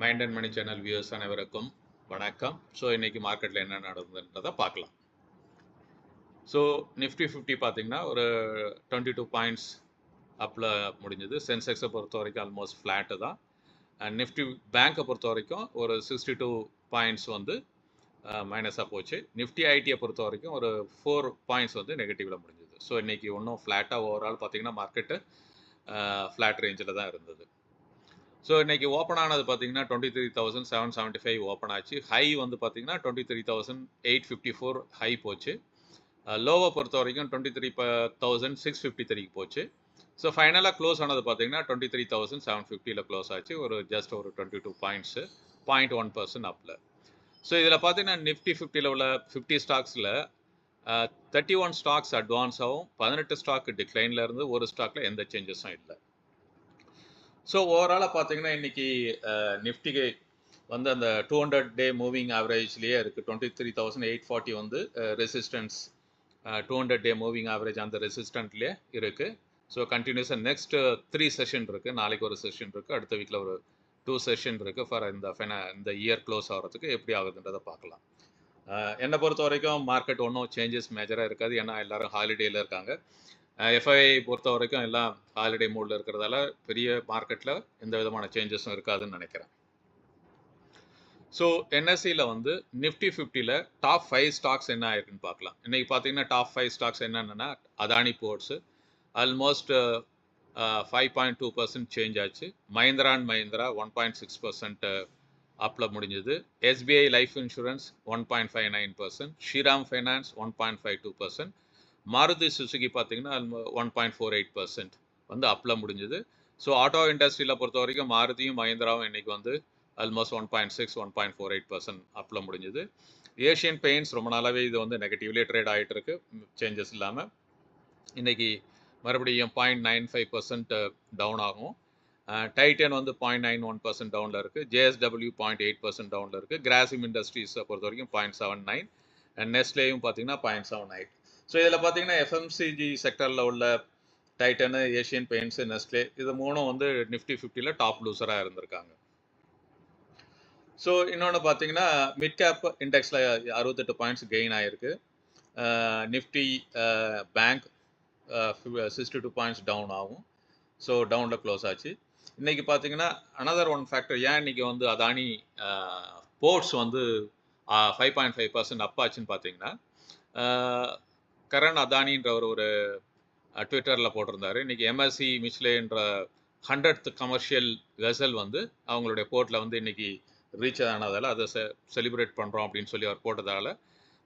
Mind and money channel views அனைவருக்கும் வணக்கம். So இன்னைக்கு மார்க்கெட்டில் என்ன நடந்ததுன்றதை பார்க்கலாம். ஸோ நிஃப்டி ஃபிஃப்டி பார்த்தீங்கன்னா ஒரு டுவெண்ட்டி டூ பாயிண்ட்ஸ் அப்பில் முடிஞ்சது. சென்செக்ஸை பொறுத்த வரைக்கும் ஆல்மோஸ்ட் ஃப்ளாட்டு தான். அண்ட் நிஃப்டி பேங்க்கை பொறுத்த வரைக்கும் ஒரு சிக்ஸ்டி டூ பாயிண்ட்ஸ் வந்து மைனஸாக போச்சு. நிஃப்டி ஐடியை பொறுத்த வரைக்கும் ஒரு ஃபோர் பாயிண்ட்ஸ் வந்து நெகட்டிவில் முடிஞ்சது. ஸோ இன்றைக்கி ஒன்றும் ஃப்ளாட்டாக ஓவரால் பார்த்தீங்கன்னா மார்க்கெட்டு ஃப்ளாட் ரேஞ்சில் தான் இருந்தது. ஸோ இன்றைக்கி ஓப்பன் ஆனது பார்த்தீங்கன்னா twenty three thousand seven seventy five open ஆச்சு. ஹை வந்து பார்த்தீங்கன்னா twenty three thousand eight fifty four high போச்சு. Uh, லோவை பொறுத்த வரைக்கும் twenty three thousand six fifty த்ரீக்கு போச்சு. ஸோ ஃபைனலாக க்ளோஸ் ஆனது பார்த்தீங்கன்னா டுவெண்ட்டி த்ரீ தௌசண்ட் செவன் ஃபிஃப்டியில் க்ளோஸ் ஆச்சு. ஒரு ஜஸ்ட் ஒரு twenty two points point one percent அப்பில் ஸோ இதில் பார்த்தீங்கன்னா நிஃப்டி ஃபிஃப்டியில் உள்ள ஃபிஃப்டி ஸ்டாக்ஸில் தேர்ட்டி ஒன் ஸ்டாக்ஸ் அட்வான்ஸாகவும் பதினெட்டு ஸ்டாக் டிக்ளைனில் இருந்து ஒரு ஸ்டாக்கில் எந்த சேஞ்சஸும் இல்லை. ஸோ ஓவராலாக பார்த்தீங்கன்னா இன்னைக்கு நிஃப்டிக்கு வந்து அந்த டூ ஹண்ட்ரட் டே மூவிங் ஆவரேஜ்லேயே இருக்குது twenty three thousand eight forty வந்து resistance two hundred day moving average அந்த ரெசிஸ்டன்ட்லேயே இருக்குது ஸோ கண்டினியூஸாக நெக்ஸ்ட் த்ரீ செஷன் இருக்குது நாளைக்கு ஒரு செஷன் இருக்குது அடுத்த வீக்கில் ஒரு டூ செஷன் இருக்குது ஃபார் இந்த ஃபைனா இந்த இயர் க்ளோஸ் ஆகிறதுக்கு எப்படி ஆகுதுன்றதை பார்க்கலாம். என்னை பொறுத்த வரைக்கும் மார்க்கெட் ஒன்றும் சேஞ்சஸ் மேஜராக இருக்காது. ஏன்னா எல்லோரும் ஹாலிடேயில் இருக்காங்க. எஃப்ஐஐ பொறுத்த வரைக்கும் எல்லாம் ஹாலிடே மூடில் இருக்கிறதால பெரிய மார்க்கெட்டில் எந்த விதமான சேஞ்சஸும் இருக்காதுன்னு நினைக்கிறேன். ஸோ என்எஸ்சியில் வந்து நிஃப்டி ஃபிஃப்டியில் டாப் ஃபைவ் ஸ்டாக்ஸ் என்ன ஆயிருக்குன்னு பார்க்கலாம். இன்றைக்கி பார்த்தீங்கன்னா டாப் ஃபைவ் ஸ்டாக்ஸ் என்னென்னா Adani ports almost five point two percent change ஆச்சு. Mahindra and Mahindra one point six percent அப்பில் முடிஞ்சது. SBI life insurance one point five nine percent Shriram finance one point five two percent Maruti Suzuki பார்த்தீங்கன்னா one point four eight percent வந்து அப்பில் முடிஞ்சது. So auto இண்டஸ்ட்ரியில் பொறுத்த வரைக்கும் மாருதியும் மஹிந்திராவும் இன்றைக்கி வந்து almost one point six one point four eight percent அப்பில் முடிஞ்சது. ஏஷியன் பெயிண்ட்ஸ் ரொம்ப நாளாகவே இது வந்து நெகட்டிவ்லேயே ட்ரேட் ஆகிட்டு இருக்கு சேஞ்சஸ் இல்லாமல் இன்றைக்கி மறுபடியும் point nine five percent down ஆகும். டைட்டன் வந்து பாயிண்ட் நைன் ஒன் பர்சன்ட் டவுனில் இருக்குது ஜேஎஸ்டபிள்யூ பாயிண்ட் எயிட் பர்சன்ட் டவுனில் இருக்குது கிராசிம் இண்டஸ்ட்ரீஸை பொறுத்த வரைக்கும் பாயிண்ட் செவன் நைன் அண்ட் நெஸ்லேயும் பார்த்தீங்கன்னா பாயிண்ட் செவன் எயிட் ஸோ இதில் பார்த்தீங்கன்னா எஃப்எம்சிஜி செக்டரில் உள்ள டைட்டனு ஏஷியன் பெயிண்ட்ஸு நெஸ்ட்லே இது மூணும் வந்து நிஃப்டி ஃபிஃப்டியில் டாப் லூசராக இருந்திருக்காங்க. ஸோ இன்னொன்று பார்த்தீங்கன்னா மிட் கேப் இண்டெக்ஸில் அறுபத்தெட்டு பாயிண்ட்ஸ் கெயின் ஆகிருக்கு Nifty bank sixty two points down ஆகும். ஸோ டவுனில் க்ளோஸ் ஆச்சு. இன்றைக்கி பார்த்தீங்கன்னா அனதர் ஒன் ஃபேக்டர் ஏன் இன்றைக்கி வந்து அதானி போர்ட்ஸ் வந்து five point five percent up ஆச்சுன்னு பார்த்தீங்கன்னா கரண் அதானின்ற ஒரு ஒரு ட்விட்டரில் போட்டிருந்தாரு. இன்றைக்கி எம்எஸ்சி மிஷ்லேன்ற ஹண்ட்ரட் கமர்ஷியல் வெசல் வந்து அவங்களுடைய போர்ட்டில் வந்து இன்றைக்கி ரீச் ஆனதால் அதை செ செலிப்ரேட் பண்ணுறோம் அப்படின்னு சொல்லி அவர் போட்டதால்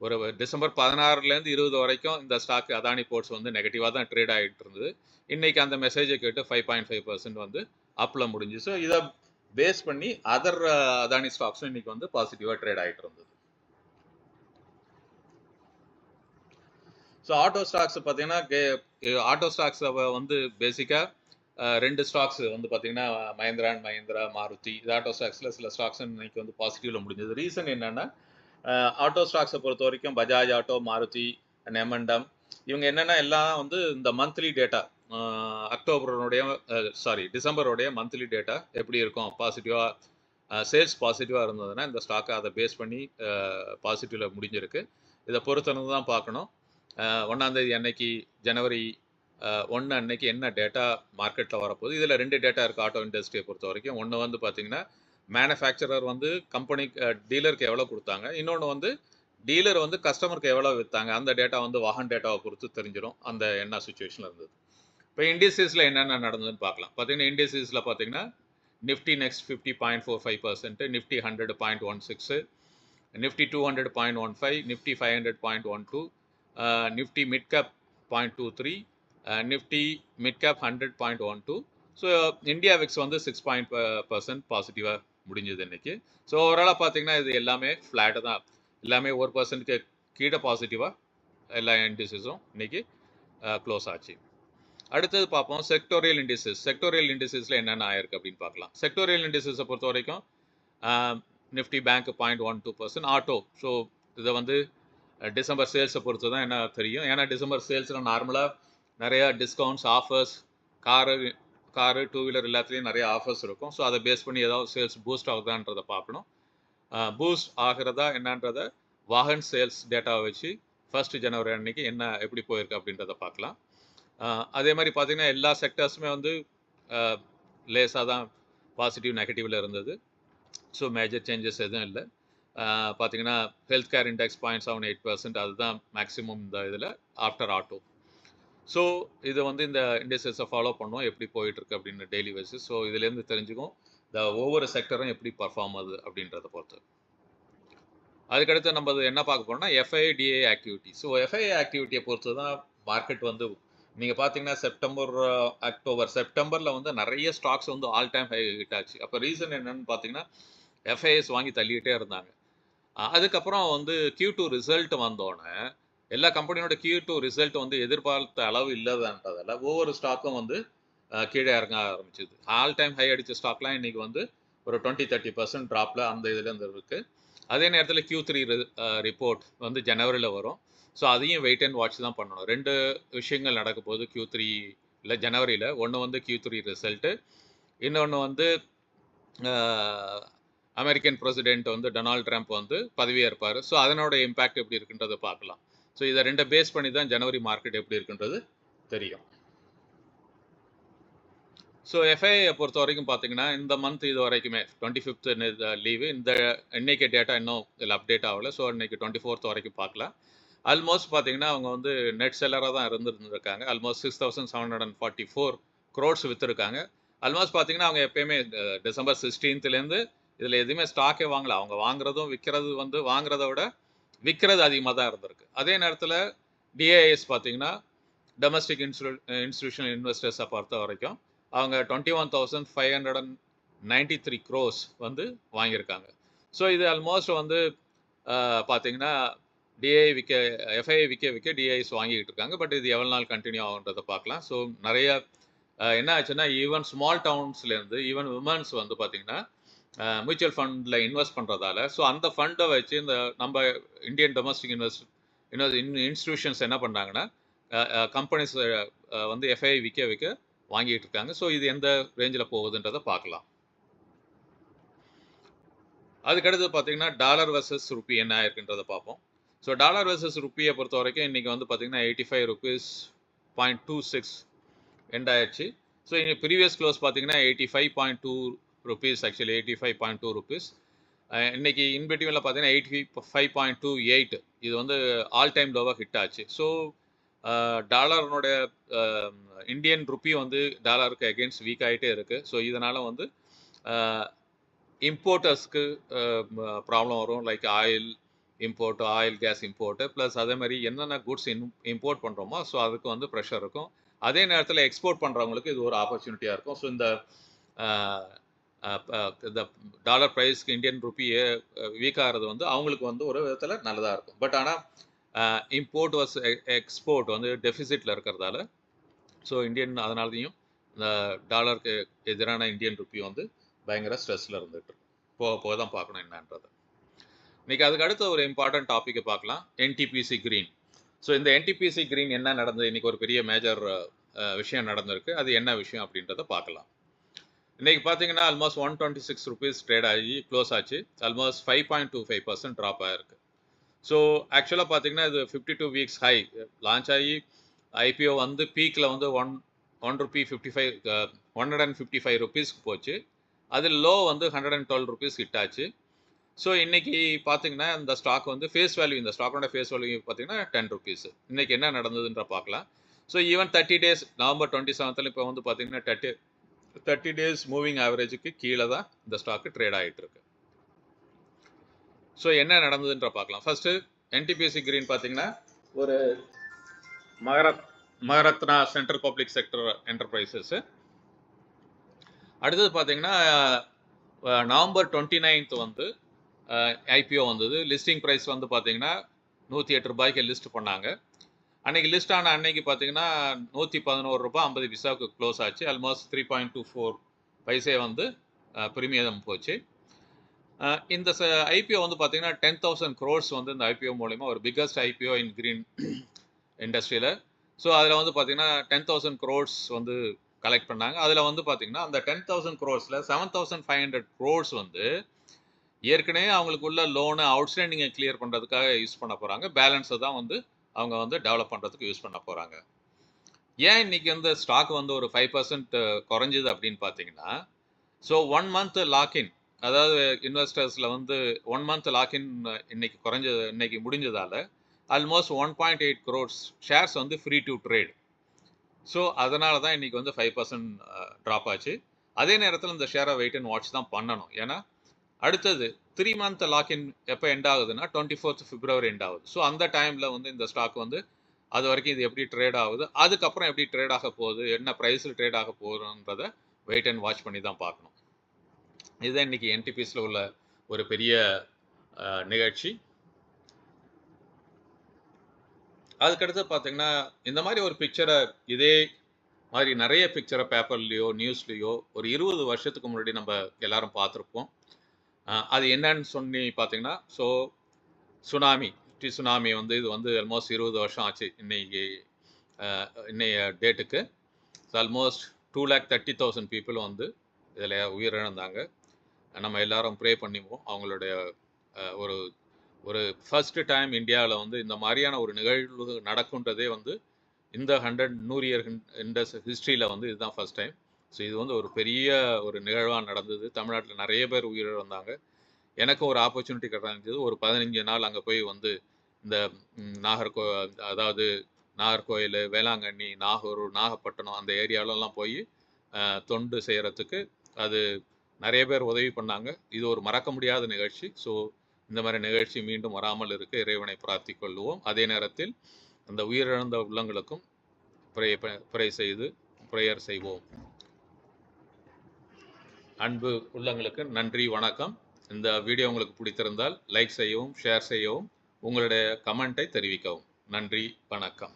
ஒரு டிசம்பர் பதினாறுலேருந்து இருபது வரைக்கும் இந்த ஸ்டாக் அதானி போர்ட்ஸ் வந்து நெகட்டிவாக தான் ட்ரேட் ஆகிட்டு இருந்தது. இன்றைக்கி அந்த மெசேஜை கேட்டு ஃபைவ் பாயிண்ட் ஃபைவ் பர்சன்ட் வந்து அப்பில் முடிஞ்சு ஸோ இதை பேஸ் பண்ணி அதர் அதானி ஸ்டாக்ஸும் இன்றைக்கி வந்து பாசிட்டிவாக ட்ரேட் ஆகிட்டு இருந்தது. ஸோ ஆட்டோ ஸ்டாக்ஸ் பார்த்தீங்கன்னா ஆட்டோ ஸ்டாக்ஸ் வந்து பேசிக்காக ரெண்டு ஸ்டாக்ஸ் வந்து பார்த்தீங்கன்னா மஹேந்திரா அண்ட் மஹேந்திரா மாருதி. இது ஆட்டோ ஸ்டாக்ஸில் சில ஸ்டாக்ஸ் இன்னைக்கு வந்து பாசிட்டிவில் முடிஞ்சது. ரீசன் என்னென்னா ஆட்டோ ஸ்டாக்ஸை பொறுத்த வரைக்கும் பஜாஜ் ஆட்டோ மாருதி நெமண்டம் இவங்க என்னென்னா எல்லாம் வந்து இந்த மந்த்லி டேட்டா அக்டோபருடைய சாரி டிசம்பருடைய மந்த்லி டேட்டா எப்படி இருக்கும் பாசிட்டிவாக சேல்ஸ் பாசிட்டிவாக இருந்ததுன்னா இந்த ஸ்டாக்கை அதை பேஸ் பண்ணி பாசிட்டிவில் முடிஞ்சிருக்கு. இதை பொறுத்தனது தான் பார்க்கணும். ஒன்றாந்தேதி அன்னைக்கு ஜனவரி ஒன்று அன்னைக்கு என்ன டேட்டா மார்க்கெட்டில் வரப்போகுது? இதில் ரெண்டு டேட்டா இருக்குது ஆட்டோ இண்டஸ்ட்ரியை பொறுத்த வரைக்கும். ஒன்று வந்து பார்த்திங்கன்னா மேனுஃபேக்சரர் வந்து கம்பெனி டீலருக்கு எவ்வளோ கொடுத்தாங்க? இன்னொன்று வந்து டீலர் வந்து கஸ்டமருக்கு எவ்வளோ விற்றாங்க அந்த டேட்டா வந்து வாகன் டேட்டாவை பொறுத்து தெரிஞ்சிடும். அந்த என்ன சுச்சுவேஷனில் இருந்தது. இப்போ இண்டஸ்ட்ரீஸில் என்னென்ன நடந்ததுன்னு பார்க்கலாம். பார்த்தீங்கன்னா இண்டஸ்ட்ரீஸில் பார்த்தீங்கன்னா Nifty next fifty point four five percent Nifty hundred point one six Nifty two hundred point one five Nifty five hundred point one two Nifty mid cap point two three Nifty mid cap hundred point one two so India VIX வந்து six point percent பாசிட்டிவாக முடிஞ்சது இன்னைக்கு. So ஓவராலாக பார்த்தீங்கன்னா இது எல்லாமே flat தான். எல்லாமே ஒரு பர்சன்ட்க்கு கீழே பாசிட்டிவாக எல்லா இண்டிசஸும் இன்னைக்கு க்ளோஸ் ஆச்சு. அடுத்தது பார்ப்போம் செக்டோரியல் இண்டிசஸ் செக்டோரியல் இண்டிசஸில் என்னென்ன ஆயிருக்கு அப்படின்னு பார்க்கலாம். செக்டோரியல் இண்டிசஸை பொறுத்த வரைக்கும் Nifty bank point one two percent auto so இதை வந்து டிசம்பர் சேல்ஸை பொறுத்து தான் என்ன தெரியும். ஏன்னா டிசம்பர் சேல்ஸில் நார்மலாக நிறையா discounts offers car car two wheeler எல்லாத்துலேயும் நிறைய ஆஃபர்ஸ் இருக்கும். ஸோ அதை பேஸ் பண்ணி ஏதாவது சேல்ஸ் பூஸ்ட் ஆகுதான்றதை பார்க்கணும். பூஸ்ட் ஆகிறதா என்னன்றத வாகன் சேல்ஸ் டேட்டாவை வச்சு ஃபர்ஸ்ட் ஜனவரி அன்னைக்கு என்ன எப்படி போயிருக்கு அப்படின்றத பார்க்கலாம். அதே மாதிரி பார்த்தீங்கன்னா எல்லா செக்டர்ஸுமே வந்து லேஸாக தான் பாசிட்டிவ் நெகட்டிவில் இருந்தது. ஸோ மேஜர் சேஞ்சஸ் எதுவும் இல்லை. பார்த்தீங்கன்னா health care index point seven eight percent அதுதான் மேக்ஸிமம் இந்த இதில் ஆஃப்டர் ஆட்டோ ஸோ இது வந்து இந்த இண்டஸ்ட்ரீஸை ஃபாலோ பண்ணுவோம் எப்படி போயிட்டுருக்கு அப்படின்னு டெய்லி பேசிஸ் ஸோ இதுலேருந்து தெரிஞ்சுக்கும் இந்த ஒவ்வொரு செக்டரும் எப்படி பர்ஃபார்ம் ஆகுது அப்படின்றத பொறுத்து. அதுக்கடுத்து நம்ம அது என்ன பார்க்க போறோம்னா எஃப்ஐடிஏ ஆக்டிவிட்டி ஸோ எஃப்ஐஏ ஆக்டிவிட்டியை பொறுத்து தான் மார்க்கெட் வந்து நீங்கள் பார்த்தீங்கன்னா செப்டம்பர் அக்டோபர் செப்டம்பரில் வந்து நிறைய ஸ்டாக்ஸ் வந்து ஆல் டைம் ஹை ஹிட் ஆச்சு. அப்போ ரீசன் என்னன்னு பார்த்தீங்கன்னா எஃப்ஐஎஸ் வாங்கி தள்ளிக்கிட்டே இருந்தாங்க. அதுக்கப்புறம் வந்து கியூ டூ ரிசல்ட் வந்தோடனே எல்லா கம்பெனியோட கியூ டூ ரிசல்ட் வந்து எதிர்பார்த்த அளவு இல்லைன்றதால ஒவ்வொரு ஸ்டாக்கும் வந்து கீழே இறங்க ஆரம்பிச்சது. ஆல் டைம் ஹை அடித்த ஸ்டாக்லாம் இன்றைக்கி வந்து ஒரு டுவெண்ட்டி தேர்ட்டி பர்சன்ட் ட்ராப்பில் அந்த இதில் இருந்து அதே நேரத்தில் கியூ த்ரீ ரிப்போர்ட் வந்து ஜனவரியில் வரும். ஸோ அதையும் வெயிட் அண்ட் வாட்ச் தான் பண்ணணும். ரெண்டு விஷயங்கள் நடக்க போகுது Q3 த்ரீ இல்லை ஜனவரியில் ஒன்று வந்து கியூ த்ரீ ரிசல்ட்டு இன்னொன்று வந்து அமெரிக்கன் பிரசிடென்ட் வந்து டொனால்ட் ட்ரம்ப் வந்து பதவியேற்பார். ஸோ அதனோட இம்பேக்ட் எப்படி இருக்குன்றதை பார்க்கலாம். ஸோ இதை ரெண்டை பேஸ் பண்ணி தான் ஜனவரி மார்க்கெட் எப்படி இருக்குன்றது தெரியும். ஸோ எஃப்ஐஐ பொறுத்த வரைக்கும் பார்த்தீங்கன்னா இந்த மந்த் இது வரைக்குமே டுவெண்ட்டி ஃபிஃப்த் லீவு இந்த இன்னைக்கு டேட்டா இன்னும் இதில் அப்டேட் ஆகலை. ஸோ இன்னைக்கு டுவெண்ட்டி ஃபோர்த் வரைக்கும் பார்க்கலாம். ஆல்மோஸ்ட் பார்த்தீங்கன்னா அவங்க வந்து நெட் செல்லராக தான் இருந்துருந்துருக்காங்க. Almost six thousand seven hundred and forty four crores விற்றுருக்காங்க almost பார்த்தீங்கன்னா அவங்க எப்பயுமே டிசம்பர் சிக்ஸ்டீன்த்துலேருந்து இதில் எதுவுமே ஸ்டாக்கே வாங்கல. அவங்க வாங்குறதும் விற்கிறது வந்து வாங்குறத விட விற்கிறது அதிகமாக தான் இருந்திருக்கு. அதே நேரத்தில் டிஏஎஸ் பார்த்தீங்கன்னா டொமஸ்டிக் இன்ஸ்டியூ இன்ஸ்டியூஷனல் இன்வெஸ்டர்ஸை பொறுத்த வரைக்கும் அவங்க twenty one thousand five hundred and ninety three crores வந்து வாங்கியிருக்காங்க ஸோ இது ஆல்மோஸ்ட் வந்து பார்த்தீங்கன்னா டிஐ விற்க எஃப்ஐ விற்க விற்க டிஐஸ் வாங்கிக்கிட்டு இருக்காங்க. பட் இது எவ்வளோ நாள் கண்டினியூ ஆகுன்றதை பார்க்கலாம். ஸோ நிறைய என்ன ஆச்சுன்னா ஈவன் ஸ்மால் டவுன்ஸ்லேருந்து ஈவன் உமன்ஸ் வந்து பார்த்திங்கன்னா மியூச்சுவல் ஃபண்டில் இன்வெஸ்ட் பண்ணுறதால ஸோ அந்த ஃபண்டை வச்சு இந்த நம்ம இந்தியன் டொமஸ்டிக் இன்வெஸ்ட் இன்னொரு இன்ஸ்டிடியூஷன்ஸ் என்ன பண்ணாங்கன்னா கம்பெனிஸ் வந்து எஃப்ஐ விற்க விற்க வாங்கிட்டு இருக்காங்க. ஸோ இது எந்த ரேஞ்சில் போகுதுன்றதை பார்க்கலாம். அதுக்கடுத்து பார்த்தீங்கன்னா டாலர் வர்சஸ் ருப்பி என்ன ஆயிருக்குன்றதை பார்ப்போம். ஸோ டாலர் வர்சஸ் ருப்பியை பொறுத்த வரைக்கும் இன்றைக்கி வந்து பார்த்தீங்கன்னா eighty five rupees point two six end ஆயிடுச்சு ஸோ இங்கே ப்ரீவியஸ் க்ளோஸ் பார்த்தீங்கன்னா eighty five point two rupees actually eighty five point two rupees இன்னைக்கு இன்பிட்வீனில் பார்த்தீங்கன்னா eighty five point two eight இது வந்து ஆல் டைம் லோவாக ஹிட் ஆச்சு. ஸோ டாலர்னுடைய இந்தியன் ருப்பி வந்து டாலருக்கு அகேன்ஸ்ட் வீக் ஆகிட்டே இருக்குது ஸோ இதனால் வந்து இம்போர்ட்டர்ஸ்க்கு ப்ராப்ளம் வரும். Like oil import oil gas import plus அதே மாதிரி என்னென்ன குட்ஸ் இன் இம்போர்ட் பண்ணுறோமோ ஸோ அதுக்கு வந்து ப்ரெஷர் இருக்கும். அதே நேரத்தில் எக்ஸ்போர்ட் பண்ணுறவங்களுக்கு இது ஒரு ஆப்பர்ச்சுனிட்டியாக இருக்கும். ஸோ இந்த இந்த டாலர் ப்ரைஸ்க்கு இந்தியன் ருப்பி வீக் ஆகிறது வந்து அவங்களுக்கு வந்து ஒரு விதத்தில் நல்லதாக இருக்கும். பட் ஆனால் இம்போர்ட் வர்ஸ் எக்ஸ்போர்ட் வந்து டெஃபிசிட்டில் இருக்கிறதால ஸோ இந்தியன் அதனாலையும் இந்த டாலருக்கு எதிரான இந்தியன் ருப்பி வந்து பயங்கர ஸ்ட்ரெஸ்ஸில் இருந்துகிட்டு போக போக தான் பார்க்கணும் என்னன்றது. இன்றைக்கி அதுக்கு அடுத்த ஒரு இம்பார்ட்டன்ட் டாப்பிக்கை பார்க்கலாம். என்டிபிசி கிரீன் ஸோ இந்த என்டிபிசி கிரீன் என்ன நடந்தது? இன்றைக்கி ஒரு பெரிய மேஜர் விஷயம் நடந்திருக்கு. அது என்ன விஷயம் அப்படின்றத பார்க்கலாம். இன்றைக்கி பார்த்தீங்கன்னா almost one twenty six rupees trade ஆகி க்ளோஸ் ஆச்சு. Almost five point two five percent drop ஆகிருக்கு ஸோ ஆக்சுவலாக பார்த்தீங்கன்னா இது fifty two weeks high launch ஆகி ஐபிஓ வந்து பீக்கில் வந்து one one rupee fifty five one hundred and fifty five ருபீஸ்க்கு போச்சு. அதில் லோ வந்து hundred and twelve rupees hit ஆச்சு. ஸோ இன்றைக்கி பார்த்தீங்கன்னா இந்த ஸ்டாக் வந்து ஃபேஸ் வேல்யூ இந்த ஸ்டாக்கோட ஃபேஸ் வேல்யூ பார்த்தீங்கன்னா டென் ருபீஸ் இன்றைக்கி என்ன நடந்ததுன்ற பார்க்கலாம் so even thirty days November twenty செவன்த்தில் இப்போ வந்து பார்த்தீங்கன்னா தேர்ட்டி தேர்ட்டி டேஸ் மூவிங் ஆவரேஜுக்கு கீழே தான் இந்த ஸ்டாக்கு ட்ரேட் ஆகிட்டு இருக்கு. ஸோ என்ன நடந்ததுன்ற பார்க்கலாம். ஃபர்ஸ்ட் என்டிபிஎஸ்சி கிரீன் பார்த்தீங்கன்னா ஒரு மகரத் Maharatna central public sector enterprises அடுத்தது பார்த்தீங்கன்னா நவம்பர் டுவெண்ட்டி நைன்த் வந்து ஐபிஓ வந்தது. லிஸ்டிங் ப்ரைஸ் வந்து பார்த்தீங்கன்னா நூற்றி எட்டு ரூபாய்க்கு லிஸ்ட் பண்ணாங்க. அன்னைக்கு லிஸ்ட் ஆன அன்னைக்கு பார்த்தீங்கன்னா நூற்றி பதினோரு ரூபா ஐம்பது பிசாவுக்கு க்ளோஸ் ஆச்சு. Almost three point two four paise வந்து ப்ரீமியம் போச்சு. இந்த ச ஐபிஓ வந்து பார்த்தீங்கன்னா டென் தௌசண்ட் க்ரோர்ஸ் வந்து இந்த ஐபிஓ மூலிமா ஒரு பிக்கஸ்ட் ஐபிஓ இன் க்ரீன் இண்டஸ்ட்ரியில் ஸோ அதில் வந்து பார்த்தீங்கன்னா டென் தௌசண்ட் க்ரோர்ஸ் வந்து கலெக்ட் பண்ணாங்க. அதில் வந்து பார்த்தீங்கன்னா அந்த ten thousand க்ரோர்ஸில் seven thousand five hundred crores வந்து ஏற்கனவே அவங்களுக்குள்ள லோனு அவுட்ஸ்டாண்டிங்கை கிளியர் பண்ணுறதுக்காக யூஸ் பண்ண போகிறாங்க பேலன்ஸை தான் வந்து அவங்க வந்து டெவலப் பண்ணுறதுக்கு யூஸ் பண்ண போகிறாங்க ஏன் இன்னைக்கு வந்து ஸ்டாக் வந்து ஒரு ஃபைவ் பர்சன்ட் குறைஞ்சிது அப்படின்னு பார்த்தீங்கன்னா ஸோ ஒன் மந்த் லாக்இன் அதாவது இன்வெஸ்டர்ஸில் வந்து ஒன் மந்த் லாக்இன் இன்னைக்கு குறைஞ்சது இன்னைக்கு முடிஞ்சதால் almost one point eight crores shares வந்து ஃப்ரீ டு ட்ரேட் ஸோ அதனால தான் இன்னைக்கு வந்து ஃபைவ் பர்சன்ட் ட்ராப் ஆச்சு. அதே நேரத்தில் இந்த ஷேரை வெயிட் அண்ட் வாட்ச் தான் பண்ணணும். ஏன்னா அடுத்தது த்ரீ மந்த் லாக்இன் எப்போ எண்ட் ஆகுதுன்னா டுவெண்ட்டி ஃபோர்த் பிப்ரவரி எண்ட் ஆகுது. ஸோ அந்த டைமில் வந்து இந்த ஸ்டாக் வந்து அது வரைக்கும் இது எப்படி ட்ரேட் ஆகுது அதுக்கப்புறம் எப்படி ட்ரேட் ஆக போகுது என்ன ப்ரைஸில் ட்ரேட் ஆக போகுதுன்றத வெயிட் அண்ட் வாட்ச் பண்ணி தான் பார்க்கணும். இதுதான் இன்னைக்கு என்டிபிஸில் உள்ள ஒரு பெரிய நிகழ்ச்சி. அதுக்கடுத்து பார்த்தீங்கன்னா இந்த மாதிரி ஒரு பிக்சரை இதே மாதிரி நிறைய பிக்சரை பேப்பர்லேயோ நியூஸ்லேயோ ஒரு இருபது வருஷத்துக்கு முன்னாடி நம்ம எல்லாரும் பார்த்துருப்போம். அது என்னன்னு சொன்னி பார்த்தீங்கன்னா ஸோ சுனாமி டி சுனாமி வந்து இது வந்து ஆல்மோஸ்ட் இருபது வருஷம் ஆச்சு இன்னைக்கு இன்னைய டேட்டுக்கு almost two lakh thirty thousand people வந்து இதில் உயிரிழந்தாங்க. நம்ம எல்லாரும் ப்ரே பண்ணிவோம் அவங்களுடைய ஒரு ஒரு ஃபஸ்ட்டு டைம் இந்தியாவில் வந்து இந்த மாதிரியான ஒரு நிகழ்வு நடக்குன்றதே வந்து இந்த ஹண்ட்ரட் நூறு இயர் இண்டஸ் ஹிஸ்ட்ரியில் வந்து இதுதான் ஃபர்ஸ்ட் டைம் ஸோ இது வந்து ஒரு பெரிய ஒரு நிகழ்வாக நடந்தது. தமிழ்நாட்டில் நிறைய பேர் உயிரிழந்தாங்க எனக்கும் ஒரு ஆப்பர்ச்சுனிட்டி கிடைச்சது. ஒரு பதினஞ்சு நாள் அங்கே போய் வந்து இந்த நாகர்கோ அதாவது நாகர்கோயில் வேளாங்கண்ணி நாகூர் நாகப்பட்டினம் அந்த ஏரியாலெல்லாம் போய் தொண்டு செய்கிறதுக்கு அது நிறைய பேர் உதவி பண்ணாங்க. இது ஒரு மறக்க முடியாத நிகழ்ச்சி. ஸோ இந்த மாதிரி நிகழ்ச்சி மீண்டும் வராமல் இருக்க இறைவனை பிரார்த்திக் கொள்வோம். அதே நேரத்தில் அந்த உயிரிழந்த உள்ளங்களுக்கும் ப்ரே ப்ரே செய்து ப்ரேயர் செய்வோம். அன்பு உள்ளங்களுக்கு நன்றி வணக்கம். இந்த வீடியோ உங்களுக்கு பிடித்திருந்தால் லைக் செய்யவும் ஷேர் செய்யவும் உங்களுடைய கமெண்ட்டை தெரிவிக்கவும். நன்றி வணக்கம்.